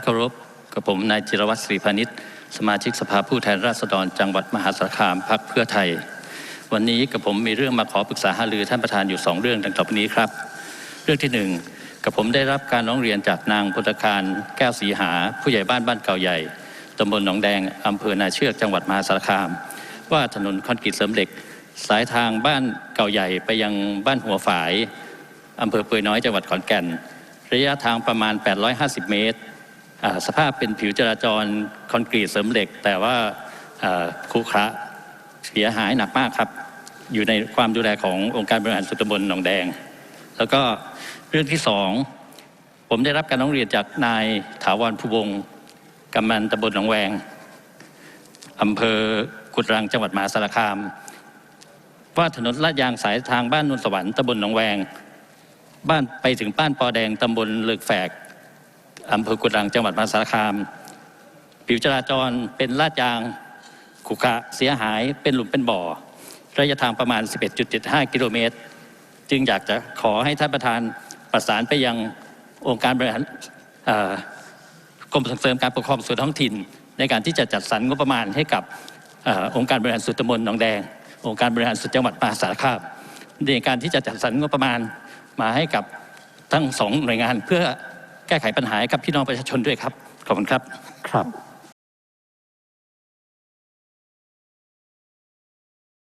ที่เคารพกับผมนายจิรวัตรศรีพานิชสมาชิกสภาผู้แทนราษฎร จังหวัดมหาสารคามพักเพื่อไทย วันนี้กับผมมีเรื่องมาขอปรึกษาหารือท่านประธานอยู่สองเรื่องดังต่อไปนี้ครับ เรื่องที่หนึ่งกับผมได้รับการร้องเรียนจากนางพลการแก้วสีหา ผู้ใหญ่บ้านบ้านเก่าใหญ่ตำบลหนองแดงอำเภอนาเชือกจังหวัดมหาสารคาม ว่าถนนคอนกรีตเสริมเหล็ก สายทางบ้านเก่าใหญ่ไปยังบ้านหัวฝายอำเภอเปือยน้อยจังหวัดขอนแก่น ระยะทางประมาณ 850 เมตร สภาพเป็นผิวจราจรคอนกรีตเสริมเหล็ก แต่ว่าคุขระเสียหายหนักมากครับ อยู่ในความดูแลขององค์การบริหารส่วนตำบลหนองแดง แล้วก็เรื่องที่สองผมได้รับการร้องเรียนจากนายถาวรภูวงกำนันตำบลหนองแวงอำเภอกุดรังจังหวัดมหาสารคาม ว่าถนนลาดยางสายทางบ้านนนสวรรค์ตำบลหนองแวง บ้านไปถึงบ้านปอแดงตำบลเลิกแฝก อำเภอกุดังจังหวัดมหาสารคาม ผิวจราจรเป็นลาดยางขุขระเสียหายเป็นหลุมเป็นบ่อ ระยะทางประมาณ 11.75 กิโลเมตร จึงอยากจะขอให้ท่านประธานประสานไปยังองค์การบริหารกรมส่งเสริมการปกครองส่วนท้องถิ่น ในการที่จะจัดสรรงบประมาณให้กับออองค์การบริหารส่วนตำบลหนองแดง องค์การบริหารส่วนจังหวัดมหาสารคามในการที่จะจัดสรรงบประมาณมาให้กับทั้งสองหน่วยงานเพื่อ แก้ไขปัญหาให้กับพี่น้องประชาชนด้วยครับ ขอบคุณครับครับ